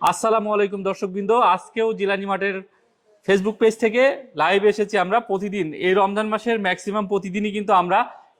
আসসালামু আলাইকুম দর্শকবৃন্দ। আজকেও জিলানি মাঠের ফেসবুক পেজ থেকে লাইভ এসেছি আমরা প্রতিদিন। এই রমজান মাসের ম্যাক্সিমাম প্রতিদিনই কিন্তু আমরা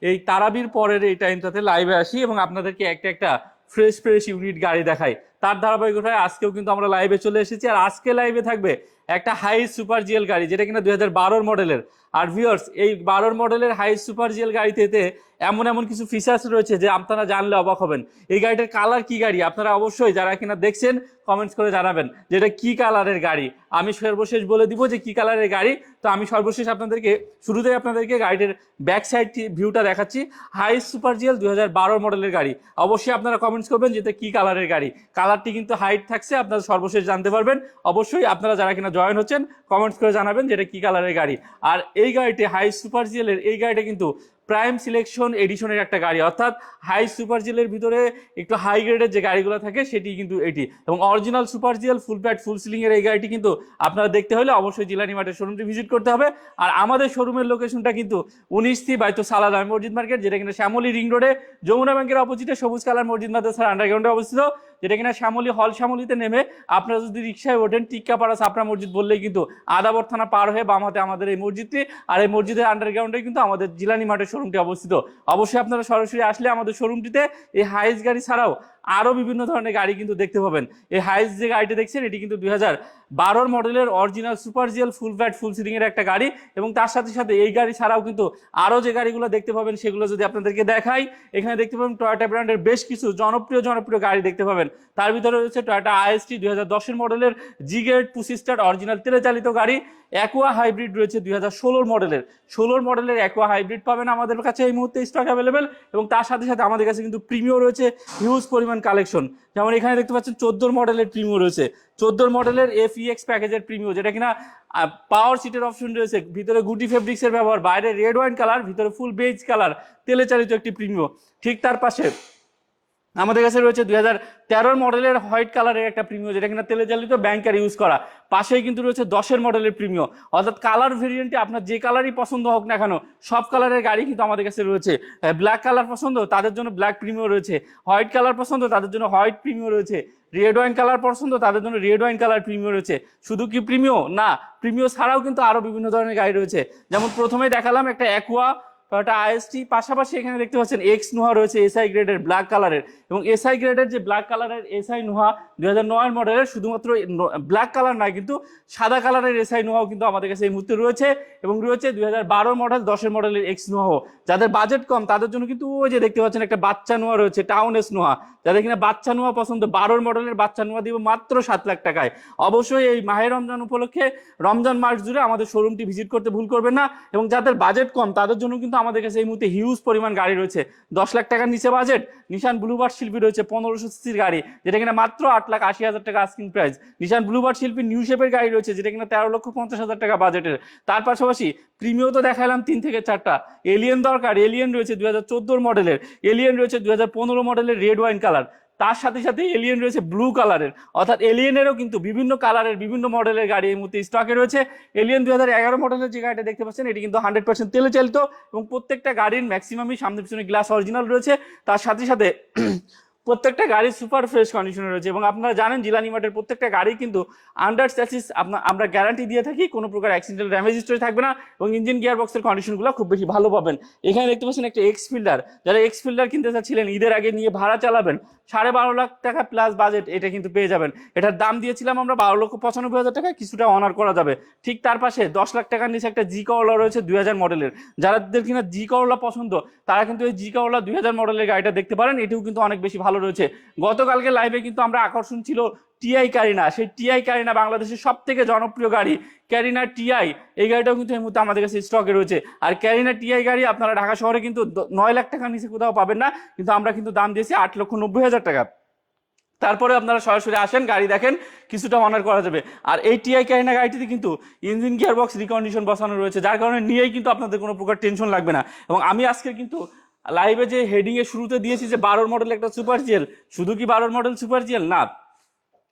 এই তারাবির পরের এই টাইমটাতে লাইভে আসি এবং আপনাদেরকে একটা একটা ফ্রেশ ফ্রেশ ইউনিট গাড়ি দেখাই। তার ধারাবাহিকতায় আজকেও কিন্তু আমরা লাইভে চলে এসেছি আর আজকে লাইভে থাকবে একটা হাই সুপার জিএল গাড়ি, যেটা কিনা দুই হাজার মডেলের আর ভিউয়ার্স এই বারোর মডেলের হাই সুপার জিএল গাড়িতে এমন এমন কিছু ফিচার্স রয়েছে যে আপনারা জানলে অবাক হবেন। এই গাড়িটার কালার কি গাড়ি? আপনারা অবশ্যই যারা কিনা দেখছেন কমেন্টস করে জানাবেন যে এটা কি কালারের গাড়ি। আমি সর্বশেষ বলে দিব যে কি কালারের গাড়ি। তো আমি সর্বশেষ আপনাদেরকে, শুরুতেই আপনাদেরকে গাড়িটির ব্যাক সাইড ভিউটা দেখাচ্ছি। হাই সুপার জিএল দুই হাজার বারো মডেলের গাড়ি। অবশ্যই আপনারা কমেন্টস করবেন যে এটা কি কালারের গাড়ি। কালারটি কিন্তু হাইট থাকছে, আপনারা সর্বশেষ জানতে পারবেন। অবশ্যই আপনারা যারা কিনা জয়েন হচ্ছেন কমেন্টস করে জানাবেন যে এটা কি কালারের গাড়ি। আর এই গাড়িটি হাই সুপার জিএল এর, এই গাড়িটা কিন্তু প্রাইম সিলেকশন এডিশনের একটা গাড়ি। অর্থাৎ হাই সুপার জিএলের ভিতরে একটু হাই গ্রেডের যে গাড়িগুলো থাকে, সেটি কিন্তু এটি। এবং original super GL full pat full ceiling এর এই গাড়িটি কিন্তু আপনারা দেখতে হলে অবশ্যই জিলানি মাঠের শোরুমটি ভিজিট করতে হবে। আর আমাদের শোরুমের লোকেশনটা কিন্তু উনিশ থি বাইতো সালাদ মসজিদ মার্কেট যেটা কিনা শ্যামলী রিং রোডে যমুনা ব্যাংকের অপোজিটে সবুজ কালার মসজিদ মাদ্রাসার আন্ডারগ্রাউন্ডে অবস্থিত, যেটা কিনা শ্যামলী হল শ্যামলীতে নেমে আপনারা যদি রিক্সায় ওঠেন টিক্কাপাড়া সাপড়া মসজিদ বললেই কিন্তু আদাবর থানা পার হয়ে বাম হাতে আমাদের এই মসজিদটি। আর এই মসজিদের আন্ডারগ্রাউন্ডে কিন্তু আমাদের জিলানি মাঠের শোরুমটি অবস্থিত। অবশ্যই আপনারা সরাসরি আসলে আমাদের শোরুমটিতে এই হাইস গাড়ি ছাড়াও আরও বিভিন্ন ধরনের গাড়ি কিন্তু দেখতে পাবেন। এই হাইস যে গাড়িটি দেখছেন, এটি কিন্তু দুই হাজার মডেলের original super GL full fat full seating এর একটা গাড়ি এবং তার সাথে সাথে এই গাড়ি ছাড়াও কিন্তু আরও যে গাড়িগুলো দেখতে পাবেন, সেগুলো যদি আপনাদেরকে দেখাই, এখানে দেখতে পাবেন টয়োটা ব্র্যান্ডের বেশ কিছু জনপ্রিয় জনপ্রিয় গাড়ি দেখতে পাবেন। তার ভিতরে রয়েছে টয়োটা আইএসটি দুই হাজার দশের মডেলের জি গেট পুসি স্টার অরিজিনাল তেলে চালিত গাড়ি অ্যাকোয়া হাইব্রিড রয়েছে দুই হাজার ষোলোর মডেলের ষোলোর মডেলের অ্যাকোয়া হাইব্রিড পাবেন আমাদের কাছে এই মুহূর্তে স্টক অ্যাভেলেবেল এবং তার সাথে সাথে আমাদের কাছে কিন্তু প্রিমিও রয়েছে। হিউজ পরিমাণ কালেকশন যেমন এখানে দেখতে পাচ্ছেন চোদ্দোর মডেলের প্রিমিও রয়েছে। চোদ্দোর মডেলের এফ ইএক্স প্যাকেজের প্রিমিও যেটা কিনা পাওয়ার সিটের অপশন রয়েছে। ভিতরে গুটি ফেব্রিক্সের ব্যবহার, বাইরে রেড ওয়াইন কালার ভিতরে ফুল বেজ কালার তেলে চালিত একটি প্রিমিও ঠিক তার পাশে আমাদের কাছে রয়েছে দুই হাজার তেরোর মডেলের হোয়াইট কালারের একটা প্রিমিও যেটা কিনা তেলে চালিত ব্যাংকার ইউজ করা। পাশেই কিন্তু রয়েছে দশের মডেলের প্রিমিও অর্থাৎ কালার ভেরিয়েন্টে আপনার যে কালারই পছন্দ হোক না কেন, সব কালারের গাড়ি কিন্তু আমাদের কাছে রয়েছে। ব্ল্যাক কালার পছন্দ, তাদের জন্য ব্ল্যাক প্রিমিও রয়েছে। হোয়াইট কালার পছন্দ, তাদের জন্য হোয়াইট প্রিমিও রয়েছে। রেড ওয়াইন কালার পছন্দ, তাদের জন্য রেড ওয়াইন কালার প্রিমিও রয়েছে। শুধু কি প্রিমিও না প্রিমিও ছাড়াও কিন্তু আরও বিভিন্ন ধরনের গাড়ি রয়েছে। যেমন প্রথমে দেখালাম একটা অ্যাকুয়া টয়োটা আইএসটি পাশাপাশি এখানে দেখতে পাচ্ছেন এক্স নোহা রয়েছে এসআই গ্রেডের ব্ল্যাক কালারের এবং এসআই গ্রেডের যে ব্ল্যাক কালারের এসআই নোহা দুই হাজার নয় মডেলের শুধুমাত্র ব্ল্যাক কালার নয়, কিন্তু সাদা কালারের এসআই নোহাও কিন্তু আমাদের কাছে এই মুহূর্তে রয়েছে। এবং রয়েছে দুই হাজার বারো মডেল দশের মডেলের এক্স নোহাও। যাদের বাজেট কম, তাদের জন্য কিন্তু ওই যে দেখতে পাচ্ছেন একটা বাচ্চা নোয়া রয়েছে টাউন এস নোহা। যাদের কিনা বাচ্চা নোয়া পছন্দ, বারোর মডেলের বাচ্চা নোয়া দিব মাত্র সাত লাখ টাকায়। অবশ্যই এই মাহের রমজান উপলক্ষে, রমজান মাস জুড়ে আমাদের শোরুমটি ভিজিট করতে ভুল করবেন না। এবং যাদের বাজেট কম, তাদের জন্য কিন্তু আমাদের কাছে এই মুহূর্তে হিউজ পরিমাণ গাড়ি রয়েছে। দশ লাখ টাকার নিচে বাজেট নিশান ব্লুবার্ড শিল্পী রয়েছে, পনেরোশো সিসির গাড়ি, যেটা কিনা মাত্র আট লাখ আশি হাজার টাকা asking price Nissan Bluebird Sylphy new শেপের গাড়ি রয়েছে, যেটা কিনা তেরো লক্ষ পঞ্চাশ হাজার টাকা বাজেটের তার পাশাপাশি প্রিমিও তো দেখালাম তিন থেকে চারটা। এলিয়েন দরকার এলিয়েন রয়েছে দু হাজার চোদ্দোর মডেলের এলিয়েন রয়েছে দু হাজার পনেরো মডেলের রেড ওয়াইন কালার তার সাথে সাথে এলিয়েন রয়েছে ব্লু কালারের অর্থাৎ এলিয়েনেরও কিন্তু বিভিন্ন কালারের বিভিন্ন মডেলের গাড়ি এই মুহূর্তে স্টকে রয়েছে। এলিয়েন দুই হাজার এগারো মডেলের যে গাড়িটা দেখতে পাচ্ছেন, এটি কিন্তু হান্ড্রেড পার্সেন্ট তেলে চালিত এবং প্রত্যেকটা গাড়ির ম্যাক্সিমামই সামনে পিছনে গ্লাস অরিজিনাল রয়েছে। তার সাথে সাথে প্রত্যেকটা গাড়ি সুপার ফ্রেশ কন্ডিশনে রয়েছে এবং আপনারা জানেন, জিলানি মাঠের প্রত্যেকটা গাড়ি কিন্তু আন্ডার স্ট্যাচিস আমরা গ্যারান্টি দিয়ে থাকি, কোনো প্রকার অ্যাক্সিডেন্টাল ড্যামেজ হিস্টরি থাকবে না এবং ইঞ্জিন গিয়ার বক্সের কন্ডিশনগুলো খুব বেশি ভালো পাবেন। এখানে দেখতে পাচ্ছেন একটা এক্স ফিল্ডার যারা এক্স ফিল্ডার কিনতে চাচ্ছিলেন, ঈদের আগে নিয়ে ভাড়া চালাবেন, সাড়ে বারো লাখ টাকা প্লাস বাজেট এটা কিন্তু পেয়ে যাবেন। এটার দাম দিয়েছিলাম আমরা বারো লক্ষ পঁচানব্বই হাজার টাকা কিছুটা অনার করা যাবে। ঠিক তার পাশে দশ লাখ টাকার নিচে একটা জি করলা রয়েছে দুই হাজার মডেলের যাদের কিনা জি করলা পছন্দ, তারা কিন্তু এই জি করলা দুই হাজার মডেলের গাড়িটা দেখতে পারেন, এটিও কিন্তু অনেক বেশি ভালো রয়েছে। গতকালকে লাইভে কিন্তু আমরা আকর্ষণ ছিল টিআই ক্যারিনা সেই টিআই ক্যারিনা বাংলাদেশের সব থেকে জনপ্রিয় গাড়ি। ক্যারিনা টিআই এই গাড়িটাও কিন্তু এই মুহূর্তে আমাদের কাছে স্টকে রয়েছে। আর ক্যারিনা টিআই গাড়ি আপনারা ঢাকা শহরে কিন্তু নয় লাখ টাকার নিচে কোথাও পাবেন না। কিন্তু আমরা কিন্তু দাম দিয়েছি আট লক্ষ নব্বই হাজার টাকা। তারপরে আপনারা সরাসরি আসেন, গাড়ি দেখেন, কিছুটা অনার করা যাবে। আর এই টিআই ক্যারিনা গাড়িটিতে কিন্তু ইঞ্জিন গিয়ার বক্স রিকন্ডিশন বসানো রয়েছে। যার কারণে নিয়েই কিন্তু আপনাদের কোনো প্রকার টেনশন লাগবে না। এবং আমি আজকে কিন্তু লাইভে যে হেডিং এর শুরুতে দিয়েছি যে বারোর মডেল একটা সুপার জেল শুধু কি বারোর মডেল সুপার জেল না।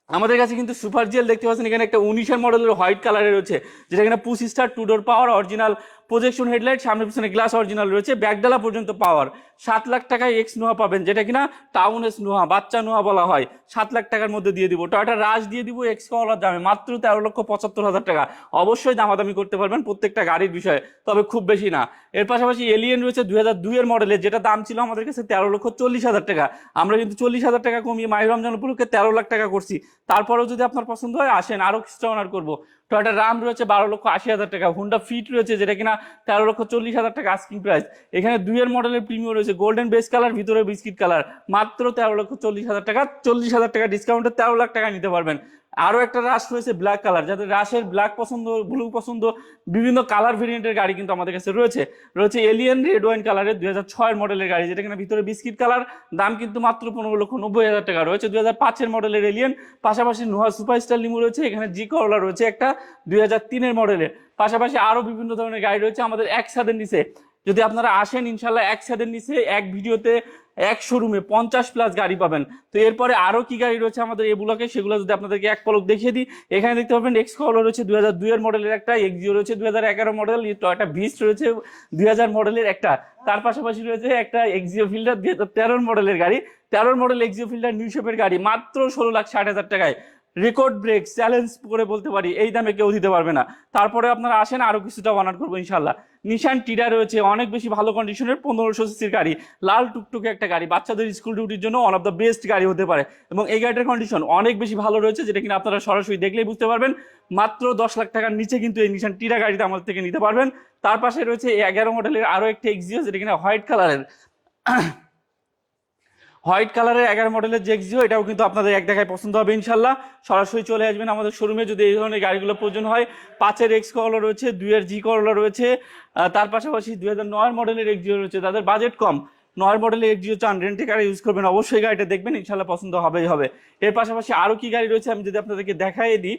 আমাদের কাছে কিন্তু সুপার জেল দেখতে পাচ্ছেন, এখানে একটা উনিশের মডেলের হোয়াইট কালারের রয়েছে, যেটা এখানে push star two door power original projection headlight সামনে পিছনে গ্লাস অরিজিনাল রয়েছে, ব্যাগডালা পর্যন্ত পাওয়ার সাত লাখ টাকায় এক্স নোয়া পাবেন, যেটা কিনা টাউন এস নোয়া বাচ্চা নোহা বলা হয়। সাত লাখ টাকার মধ্যে দিয়ে দিব। টয়টা রাজ দিয়ে দিব এক্স কলার দামে মাত্র তেরো লক্ষ পঁচাত্তর হাজার টাকা। অবশ্যই দামাদামি করতে পারবেন প্রত্যেকটা গাড়ির বিষয়ে, তবে খুব বেশি না। এর পাশাপাশি এলিয়েন রয়েছে দুই হাজার দুইয়ের মডেলের যেটা দাম ছিল আমাদের কাছে তেরো লক্ষ চল্লিশ হাজার টাকা। আমরা কিন্তু চল্লিশ হাজার টাকা কমিয়ে মাহির রমজান উপলক্ষে তেরো লাখ টাকা করছি। তারপরেও যদি আপনার পছন্দ হয়, আসেন আরও কিছুটা অনার করব। টয়টা রাম রয়েছে বারো লক্ষ আশি হাজার টাকা। হুন্ডা ফিট রয়েছে যেটা কিনা তেরো লক্ষ চল্লিশ হাজার টাকা আস্কিং প্রাইস এখানে দুইয়ের মডেলের প্রিমিয়াম রয়েছে। গোল্ডেন বেস কালার ভিতরে বিস্কিট কালার মাত্র তেরো লক্ষ চল্লিশ হাজার টাকা। চল্লিশ হাজার টাকা ডিসকাউন্টে তেরো লাখ টাকা নিতে পারবেন। আরও একটা রাশ রয়েছে ব্ল্যাক কালার যাদের রাশের ব্ল্যাক পছন্দ ব্লু পছন্দ, বিভিন্ন কালার ভেরিয়েন্টের গাড়ি কিন্তু আমাদের কাছে রয়েছে। রয়েছে এলিয়ান রেড ওয়াইন কালারের দুই হাজার ছয়ের মডেলের গাড়ি, যেটা কিনা ভিতরে বিস্কিট কালার দাম কিন্তু মাত্র পনেরো লক্ষ নব্বই হাজার টাকা রয়েছে। দুই হাজার পাঁচের মডেলের এলিয়ান পাশাপাশি নোহা সুপারস্টার লিমু রয়েছে, এখানে জি করলা রয়েছে একটা দুই হাজার তিনের মডেলের পাশাপাশি আরও বিভিন্ন ধরনের গাড়ি রয়েছে আমাদের এক ছাদের নিচে। যদি আপনারা আসেন ইনশাল্লাহ এক ছাদের নিচে এক ভিডিওতে এক শোরুমে পঞ্চাশ প্লাস গাড়ি পাবেন। তো এরপরে আরও কি গাড়ি রয়েছে আমাদের এই ব্লকে সেগুলো যদি আপনাদেরকে এক পলক দেখিয়ে দিই, এখানে দেখতে পাবেন এক্স কল রয়েছে দুই হাজার দুইয়ের মডেলের একটা এক্সিও রয়েছে দুই হাজার এগারো মডেল টয়টা ভিস্ট রয়েছে দুই হাজার মডেলের একটা। তার পাশাপাশি রয়েছে একটা এক্সিও ফিল্ডার দুই হাজার তেরোর মডেলের গাড়ি। তেরোর মডেল এক্সিও ফিল্ডার নিউ শেপের গাড়ি, মাত্র ষোলো লাখ ষাট হাজার টাকায়। রেকর্ড ব্রেক চ্যালেঞ্জ করে বলতে পারি, এই দামে কেউ দিতে পারবে না। তারপরে আপনারা আসেন, আরও কিছুটা বানার করব ইনশাল্লাহ নিশান টিডা রয়েছে, অনেক বেশি ভালো কন্ডিশনের পনেরোশো সিসির গাড়ি। লাল টুকটুকে একটা গাড়ি, বাচ্চাদের স্কুল ডিউটির জন্য ওয়ান অফ দ্য বেস্ট গাড়ি হতে পারে। এবং এই গাড়িটার কন্ডিশন অনেক বেশি ভালো রয়েছে, যেটা কিনা আপনারা সরাসরি দেখলেই বুঝতে পারবেন। মাত্র দশ লাখ টাকার নিচে কিন্তু এই নিশান টিডা গাড়িটা আমাদের থেকে নিতে পারবেন। তার পাশে রয়েছে এগারো মডেলের আরও একটা এক্সিও যেটা কিনা হোয়াইট কালারের হোয়াইট কালারের এগারো মডেলের জেক্সিও এটাও কিন্তু আপনাদের এক দেখায় পছন্দ হবে, ইনশাল্লাহ। সরাসরি চলে আসবেন আমাদের শোরুমে যদি এই ধরনের গাড়িগুলো প্রয়োজন হয়। পাঁচের এক্স করলা রয়েছে, দুইয়ের জি করলা রয়েছে তার পাশাপাশি দুই হাজার নয় মডেলের এক্সিও রয়েছে। তাদের বাজেট কম। নয় মডেলের এক্সিও চান রেন্টে গাড়ি ইউজ করবেন অবশ্যই গাড়িটা দেখবেন ইনশাল্লাহ পছন্দ হবেই হবে। এর পাশাপাশি আরও কি গাড়ি রয়েছে আমি যদি আপনাদেরকে দেখাই দিই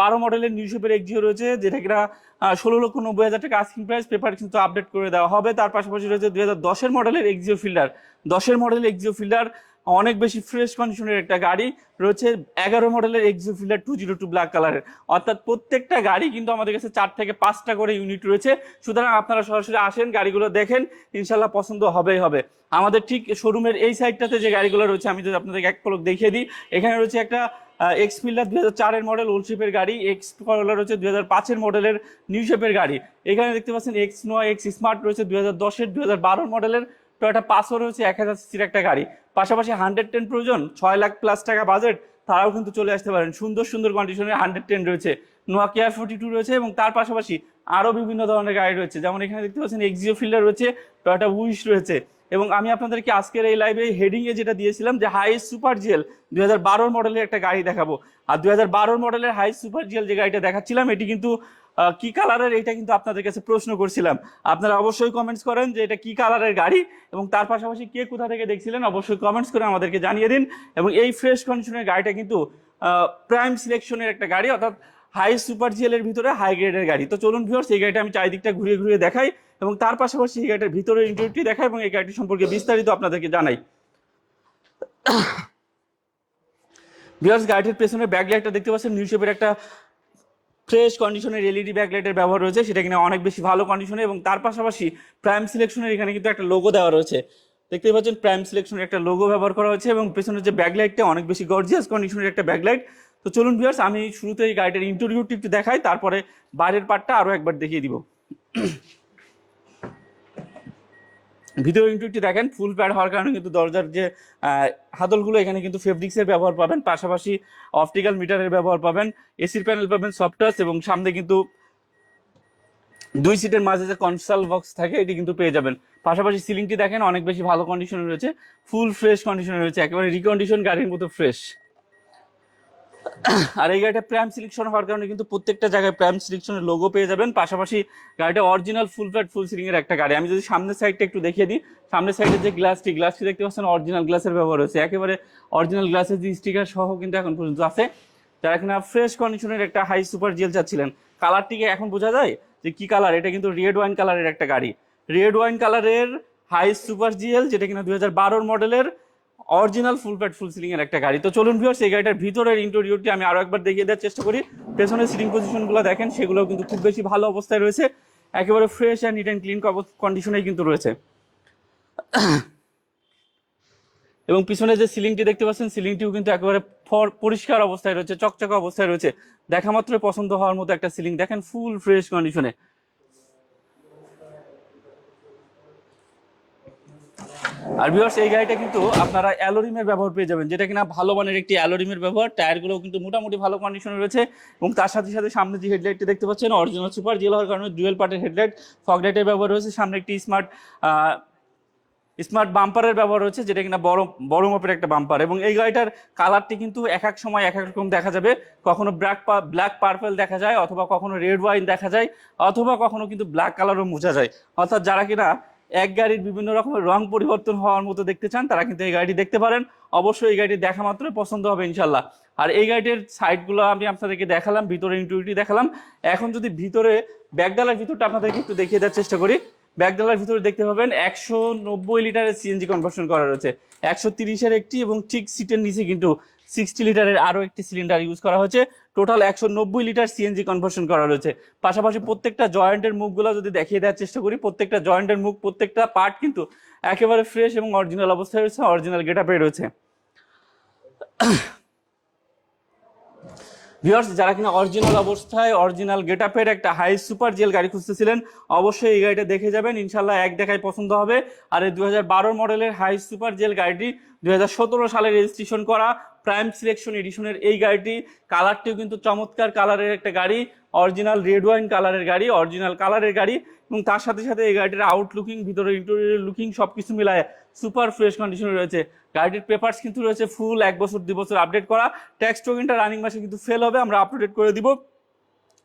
বারো মডেলের নিউ শেপের এক্সিও রয়েছে, যেটা কিনা ষোলো লক্ষ নব্বই হাজার টাকা আস্কিং প্রাইস পেপার কিন্তু আপডেট করে দেওয়া হবে। তার পাশাপাশি রয়েছে দুই হাজার দশের মডেলের এক্সিও ফিল্ডার দশের মডেলের এক্সিও ফিল্ডার অনেক বেশি ফ্রেশ কন্ডিশনের একটা গাড়ি রয়েছে এগারো মডেলের Axio Fielder two zero two black কালারের অর্থাৎ প্রত্যেকটা গাড়ি কিন্তু আমাদের কাছে চার থেকে পাঁচটা করে ইউনিট রয়েছে। সুতরাং আপনারা সরাসরি আসেন, গাড়িগুলো দেখেন ইনশাল্লাহ পছন্দ হবেই হবে। আমাদের ঠিক শোরুমের এই সাইডটাতে যে গাড়িগুলো রয়েছে, আমি যদি আপনাদেরকে এক পলক দেখিয়ে দিই, এখানে রয়েছে একটা এক্স ফিল্ডার দুই হাজার চারের মডেল ওল্ড শেপের গাড়ি এক্স করলা রয়েছে দু হাজার পাঁচের মডেলের নিউ শেপের গাড়ি। এখানে দেখতে পাচ্ছেন এক্স নোয়া এক্স স্মার্ট রয়েছে দু হাজার দশের দু হাজার বারোর মডেলের টয়টা পাঁচশো রয়েছে এক হাজার সিসির একটা গাড়ি। পাশাপাশি হান্ড্রেড টেন প্রয়োজন, ছয় লাখ প্লাস টাকা বাজেট তারাও কিন্তু চলে আসতে পারেন। সুন্দর সুন্দর কন্ডিশনের হান্ড্রেড টেন রয়েছে। নোয়া কেয়ার ফোর্টি টু রয়েছে এবং তার পাশাপাশি আরও বিভিন্ন ধরনের গাড়ি রয়েছে। যেমন এখানে দেখতে পাচ্ছেন এক্সিও ফিল্ডার রয়েছে টয়টা উইশ রয়েছে। এবং আমি আপনাদেরকে আজকের এই লাইভে হেডিংয়ে যেটা দিয়েছিলাম যে হাই সুপার জিএল দুই হাজার বারোর মডেলের একটা গাড়ি দেখাবো। আর দুই হাজার বারোর মডেলের হাই সুপার জিএল যে গাড়িটা দেখাচ্ছিলাম, এটি কিন্তু কি কালারের এটা কিন্তু আপনাদের কাছে প্রশ্ন করছিলাম। আপনারা অবশ্যই কমেন্টস করেন যে এটা কি কালারের গাড়ি এবং তার পাশাপাশি কে কোথা থেকে দেখছিলেন, অবশ্যই কমেন্টস করে আমাদেরকে জানিয়ে দিন। এবং এই ফ্রেশ কন্ডিশনের গাড়িটা কিন্তু প্রাইম সিলেকশনের একটা গাড়ি, অর্থাৎ হাই সুপার জিএলের ভিতরে হাই গ্রেডের গাড়ি। তো চলুন ভিউয়ার্স এই গাড়িটা আমি চারিদিকটা ঘুরিয়ে ঘুরিয়ে দেখাই এবং তার পাশাপাশি এই গাড়িটার ভিতরে ইন্টারভিউটি দেখাই এবং এই গাড়িটি সম্পর্কে বিস্তারিত আপনাদেরকে জানাই। ভিউয়ার্স গাড়িটির পেছনে ব্যাকলাইটটা দেখতে পাচ্ছেন নিউ শেপের একটা ফ্রেশ কন্ডিশনের এলইডি ব্যাকলাইটের ব্যবহার রয়েছে, সেটা কিনা অনেক বেশি ভালো কন্ডিশনে এবং তার পাশাপাশি প্রাইম সিলেকশনের এখানে কিন্তু একটা লোগো দেওয়া রয়েছে। দেখতেই পাচ্ছেন প্রাইম সিলেকশনের একটা লোগো ব্যবহার করা হয়েছে এবং পেছনের যে ব্যাকলাইটটা অনেক বেশি গর্জিয়াস কন্ডিশনের একটা ব্যাকলাইট তো চলুন ভিউয়ার্স আমি শুরুতে এই গাড়িটার ইন্টারভিউটি একটু দেখাই, তারপরে বাইরের পার্টটা আরও একবার দেখিয়ে দিব। ভিডিও ইন্টারভিউটি দেখেন ফুল প্যাড হওয়ার কারণে কিন্তু দরজার যে হাতলগুলো, এখানে কিন্তু ফেব্রিক্সের ব্যবহার পাবেন। পাশাপাশি অপটিক্যাল মিটারের ব্যবহার পাবেন। এসির প্যানেল পাবেন সফটওয়্যার এবং সামনে কিন্তু দুই সিটের মাঝে যে কনসাল বক্স থাকে, এটি কিন্তু পেয়ে যাবেন। পাশাপাশি সিলিংটি দেখেন, অনেক বেশি ভালো কন্ডিশনে রয়েছে। ফুল ফ্রেশ কন্ডিশনে রয়েছে, একেবারে রিকন্ডিশন গাড়ির মতো ফ্রেশ আর এই গাড়িটা প্রাইম সিলেকশন হওয়ার কারণে কিন্তু প্রত্যেকটা জায়গায় প্রাইম সিলেকশনের লোগো পেয়ে যাবেন। পাশাপাশি গাড়িটা original full flat full ceiling এর একটা গাড়ি। আমি যদি সামনের সাইডটা একটু দেখিয়ে দিই, সামনের সাইডের যে গ্লাসটি গ্লাসটি দেখতে পাচ্ছেন অরিজিনাল গ্লাসের ব্যবহার হয়েছে। একেবারে অরিজিনাল গ্লাসের যে স্টিকার সহ কিন্তু এখন পর্যন্ত আছে। যারা কিনা ফ্রেশ কন্ডিশনের একটা হাই সুপার জেল চাচ্ছিলেন কালারটিকে এখন বোঝা যায়? যে কি কালার এটা কিন্তু রেড ওয়াইন কালারের একটা গাড়ি। রেড ওয়াইন কালারের হাই সুপার জিএল যেটা কিনা দুই হাজার মডেলের original full pad full ceiling এর একটা গাড়ি। তো চলুন ভিউয়ার্স এই গাড়িটার ভিতরের ইন্টেরিয়রটি আমি আরও একবার দেখিয়ে দেওয়ার চেষ্টা করি। পেছনের সিটিং পজিশনগুলো দেখেন সেগুলো কিন্তু খুব বেশি ভালো অবস্থায় রয়েছে। একেবারে fresh and neat and clean কন্ডিশনেই কিন্তু রয়েছে। এবং পিছনে যে সিলিংটি দেখতে পাচ্ছেন সিলিংটিও কিন্তু একেবারে পরিষ্কার অবস্থায় রয়েছে, চকচকা অবস্থায় রয়েছে। দেখা মাত্রই পছন্দ হওয়ার মতো একটা সিলিং দেখেন ফুল ফ্রেশ কন্ডিশনে আর ভিউয়ার্স এই গাড়িটা কিন্তু আপনারা অ্যালোরিমের ব্যবহার পেয়ে যাবেন। যেটা কিনা ভালো মানের একটি অ্যালোরিমের ব্যবহার। টায়ারগুলো কিন্তু মোটামুটি ভালো কন্ডিশনে রয়েছে এবং তার সাথে সাথে সামনে যে হেডলাইটটি দেখতে পাচ্ছেন অরিজিনাল সুপার জেল হওয়ার কারণে ডুয়েল পার্টের হেডলাইট ফগ লাইটের ব্যবহার রয়েছে। সামনে একটি স্মার্ট স্মার্ট বাম্পারের ব্যবহার রয়েছে, যেটা কিনা বড় বড় মাপের একটা বাম্পার এবং এই গাড়িটার কালারটি কিন্তু এক এক সময় এক এক রকম দেখা যাবে। কখনো ব্ল্যাক ব্ল্যাক পার্পল দেখা যায়, অথবা কখনো রেড ওয়াইন দেখা যায়, অথবা কখনো কিন্তু ব্ল্যাক কালারও বোঝা যায়। অর্থাৎ যারা কিনা এক গাড়ির বিভিন্ন রকমের রং পরিবর্তন হওয়ার মতো দেখতে চান, তারা কিন্তু এই গাড়িটি দেখতে পারেন। অবশ্যই এই গাড়িটি দেখা মাত্রই পছন্দ হবে ইনশাল্লাহ আর এই গাড়িটির সাইডগুলো আমি আপনাদেরকে দেখালাম ভিতরে ইন্টুইটি দেখালাম। এখন যদি ভিতরে ব্যাগডালার ভিতরটা আপনাদেরকে একটু দেখিয়ে দেওয়ার চেষ্টা করি। ব্যাগডালার ভিতরে দেখতে পাবেন একশো নব্বই লিটারের সিএনজি কনভার্সন করা রয়েছে। একশো তিরিশের একটি এবং ঠিক সিটের নিচে কিন্তু সিক্সটি লিটারের আরও একটি সিলিন্ডার ইউজ করা হয়েছে। টোটাল একশো নব্বই লিটার সিএনজি কনভার্সন করা রয়েছে। পাশাপাশি প্রত্যেকটা জয়েন্টের মুখগুলো যদি দেখিয়ে দেওয়ার চেষ্টা করি, প্রত্যেকটা জয়েন্টের মুখ, প্রত্যেকটা পার্ট কিন্তু একেবারে ফ্রেশ এবং অরিজিনাল অবস্থায় রয়েছে অরিজিনাল গেটআপে রয়েছে। ভিউয়ার্স যারা কিনা অরিজিনাল অবস্থায় অরিজিনাল গেটআপের একটা হাই সুপার জেল গাড়ি খুঁজতেছিলেন, অবশ্যই এই গাড়িটা দেখে যাবেন। ইনশাল্লাহ এক দেখায় পছন্দ হবে। আর এই দু হাজার মডেলের হাই সুপার জেল গাড়িটি দুই হাজার সতেরো সালে রেজিস্ট্রেশন করা প্রাইম সিলেকশন এডিশনের এই গাড়িটি। কালারটিও কিন্তু চমৎকার কালারের একটা গাড়ি অরিজিনাল রেড ওয়াইন কালারের গাড়ি অরিজিনাল কালারের গাড়ি এবং তার সাথে সাথে এই গাড়িটির আউট লুকিং ভিতরে ইন্টেরিয়র লুকিং সব কিছু মিলায় সুপার ফ্রেশ কন্ডিশনে রয়েছে। গাড়িটির পেপারস কিন্তু রয়েছে ফুল এক বছর দুই বছর আপডেট করা। ট্যাক্স টোকেনটা রানিং মাসে কিন্তু ফেল হবে, আমরা আপডেট করে দিব।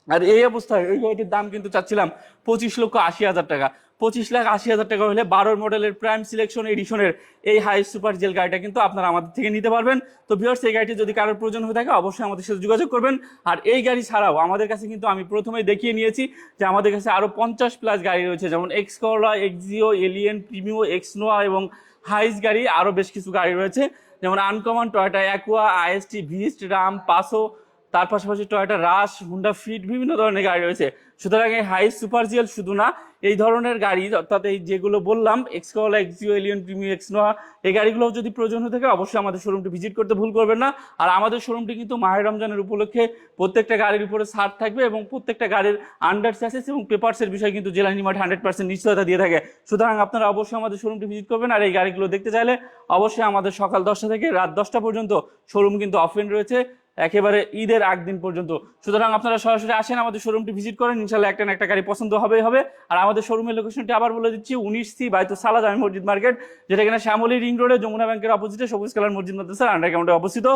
আর এই অবস্থায় ওই গাড়িটির দাম কিন্তু চাচ্ছিলাম পঁচিশ লক্ষ আশি হাজার টাকা। পঁচিশ লাখ আশি হাজার টাকা হলে বারোর মডেলের প্রাইম সিলেকশন এডিশনের এই হাই সুপার জেল গাড়িটা কিন্তু আপনারা আমাদের থেকে নিতে পারবেন। তো ভিউয়ার্স এই গাড়িটি যদি কারোর প্রয়োজন হয়ে থাকে অবশ্যই আমাদের সাথে যোগাযোগ করবেন। আর এই গাড়ি ছাড়াও আমাদের কাছে কিন্তু আমি প্রথমেই দেখিয়ে নিয়েছি যে আমাদের কাছে আরও পঞ্চাশ প্লাস গাড়ি রয়েছে, যেমন X Corolla Axio alien Premio এক্সনোয়া এবং হাইস গাড়ি আরও বেশ কিছু গাড়ি রয়েছে। যেমন আনকমন টয়টা অ্যাকোয়া আইএসটি ভিস্ট রাম পাসো তার পাশাপাশি টয়োটা রাশ হুন্ডা ফিট বিভিন্ন ধরনের গাড়ি রয়েছে। সুতরাং এই হাই সুপার জিএল শুধু না, এই ধরনের গাড়ি, অর্থাৎ এই যেগুলো বললাম এক্সকল Axio Allion premium X Noah এই গাড়িগুলো যদি প্রয়োজন হয়ে থাকে, অবশ্যই আমাদের শোরুমটি ভিজিট করতে ভুল করবেন না। আর আমাদের শোরুমটি কিন্তু মাহের রমজানের উপলক্ষে প্রত্যেকটা গাড়ির উপরে ছাড় থাকবে এবং প্রত্যেকটা গাড়ির আন্ডার স্যাসেস এবং পেপারসের বিষয়ে কিন্তু জেলা নিমাট হান্ড্রেড পার্সেন্ট নিশ্চয়তা দিয়ে থাকে। সুতরাং আপনারা অবশ্যই আমাদের শোরুমটি ভিজিট করবেন আর এই গাড়িগুলো দেখতে চাইলে অবশ্যই আমাদের সকাল দশটা থেকে রাত দশটা পর্যন্ত শোরুম কিন্তু অফেন রয়েছে। একেবারে ঈদের আগ দিন পর্যন্ত। সুতরাং আপনারা সরাসরি আসেন, আমাদের শোরুমটি ভিজিট করেন, ইনশাল্লাহ একটা না একটা গাড়ি পছন্দ হবেই হবে। আর আমাদের শোরুমের লোকেশনটি আবার বলে দিচ্ছি, উনিশ সি বাইতো সালাদ আমি মসজিদ মার্কেট, যেটা কিনা শ্যামলী রিং রোডে, যমুনা ব্যাংকের অপোজিটে সবুজ কালার মসজিদ মাদ্রাসার আন্ডারগ্রাউন্ডে অবস্থিত।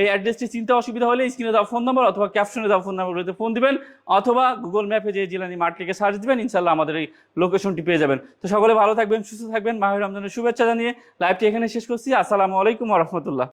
এই অ্যাড্রেসটি চিন্তা অসুবিধা হলে স্ক্রিনে দেওয়া ফোন নম্বর অথবা ক্যাপশনে দেওয়া ফোন নম্বরগুলোতে ফোন দিবেন অথবা গুগল ম্যাপে যে জিলানি লিখে সার্চ দিবেন, ইনশাল্লাহ আমাদের এই লোকেশনটি পেয়ে যাবেন। তো সকলে ভালো থাকবেন, সুস্থ থাকবেন মাহির রমজানের শুভেচ্ছা জানিয়ে লাইভটি এখানে শেষ করছি। আসসালামু আলাইকুম রহমতুল্লাহ।